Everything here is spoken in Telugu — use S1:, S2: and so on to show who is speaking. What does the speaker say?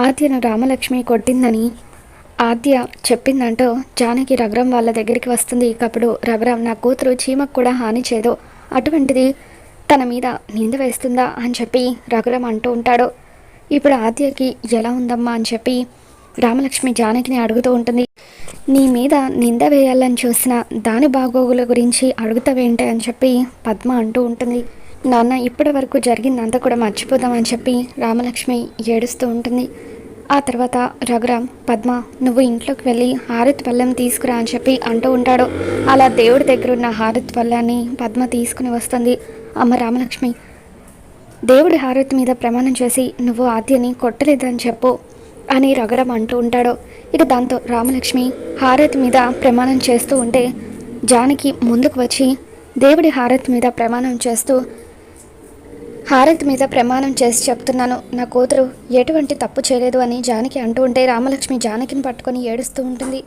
S1: ఆద్యను రామలక్ష్మి కొట్టిందని ఆద్య చెప్పిందంటూ జానకి రఘురాం వాళ్ళ దగ్గరికి వస్తుంది. ఇకప్పుడు రఘురాం నా కూతురు చీమకు కూడా హాని చేయదు. అటువంటిది తన మీద నింద వేస్తుందా అని చెప్పి రఘురాం అంటూ ఉంటాడు. ఇప్పుడు ఆద్యకి ఎలా ఉందమ్మా అని చెప్పి రామలక్ష్మి జానకిని అడుగుతూ ఉంటుంది. నీ మీద నింద వేయాలని చూసిన దాని బాగోగుల గురించి అడుగుతావేంటి అని చెప్పి పద్మ అంటూ ఉంటుంది. నాన్న ఇప్పటి వరకు జరిగిందంతా కూడా మర్చిపోదామని చెప్పి రామలక్ష్మి ఏడుస్తూ ఉంటుంది. ఆ తర్వాత రఘురామ్ పద్మ నువ్వు ఇంట్లోకి వెళ్ళి హారత్ పళ్ళెం తీసుకురా అని చెప్పి అంటూ ఉంటాడు. అలా దేవుడి దగ్గర ఉన్న హారత్ పళ్ళాన్ని పద్మ తీసుకుని వస్తుంది. అమ్మ రామలక్ష్మి దేవుడి హారతి మీద ప్రమాణం చేసి నువ్వు ఆద్యని కొట్టలేదని చెప్పు అని రఘురాం అంటూ ఉంటాడు. ఇక దాంతో రామలక్ష్మి హారతి మీద ప్రమాణం చేస్తూ ఉంటే జానకి ముందుకు వచ్చి దేవుడి హారతి మీద ప్రమాణం చేస్తూ హారత్ మీద ప్రమాణం చేసి చెప్తున్నాను. నా కూతురు ఎటువంటి తప్పు చేయలేదు అని జానకి అంటూ ఉంటే రామలక్ష్మి జానకిని పట్టుకొని ఏడుస్తూ ఉంటుంది.